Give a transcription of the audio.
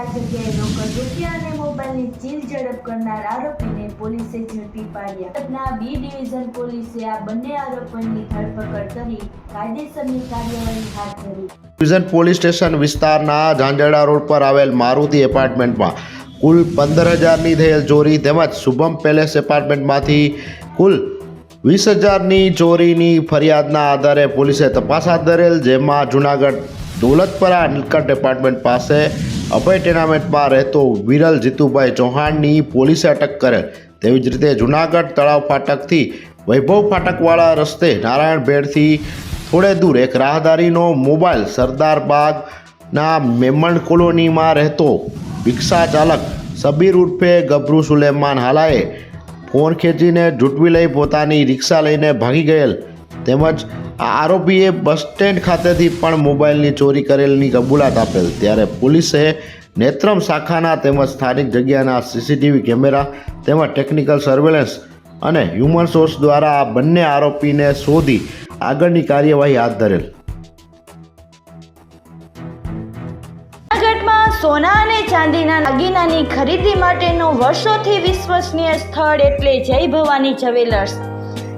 ચાર જગ્યાએ રોકડ રૂપિયા અને મોબાઈલની ચીલ ઝડપ કરનાર આરોપીને પોલીસે ઝડપી પાડ્યા. પટના બી ડિવિઝન પોલીસે આ બંને આરોપીની ધરપકડ કરી કાયદેસરની કાર્યવાહી હાથ ધરી. ડિવિઝન પોલીસ સ્ટેશન વિસ્તારના ઝાંઝડા રોડ પર આવેલ મારુતિ એપાર્ટમેન્ટમાં કુલ પંદર હજારની થયેલ ચોરી તેમજ શુભમ પેલેસ એપાર્ટમેન્ટમાંથી કુલ વીસ હજારની ચોરીની ફરિયાદના આધારે પોલીસે તપાસ હાથ ધરેલ, જેમાં જુનાગઢ દોલતપરા નીલકંઠ એપાર્ટમેન્ટ પાસે અભય ટેનામેન્ટમાં રહેતો વિરલ જીતુભાઈ ચૌહાણની પોલીસે અટક કરેલ. તેવી જ રીતે જુનાગઢ તળાવ ફાટકથી વૈભવ ફાટકવાળા રસ્તે નારાયણભેડથી થોડે દૂર એક રાહદારીનો મોબાઈલ સરદાર બાગના મેમણ કોલોનીમાં રહેતો રિક્ષા ચાલક સબીર ઉર્ફે ગભરુ સુલેમાન હાલાએ ફોન ખેંચીને ઝૂંટવી લઈ પોતાની રિક્ષા લઈને ભાગી ગયેલ. તેમજ આરોપીએ બસ સ્ટેન્ડ ખાતેથી પણ મોબાઈલની ચોરી કરેલની કબૂલાત આપેલ. ત્યારે પોલીસે નેત્રમ શાખાના તેમજ સ્થાનિક જગ્યાના સીસીટીવી કેમેરા તેમજ ટેકનિકલ સર્વેલન્સ અને હ્યુમન સોર્સ દ્વારા આ બંને આરોપીને શોધી આગળની કાર્યવાહી હાથ ધરેલ. સોના અને ચાંદીના દાગીનાની ખરીદી માટેનું વર્ષોથી વિશ્વસનીય સ્થળ એટલે જય ભવાની જ્વેલર્સ.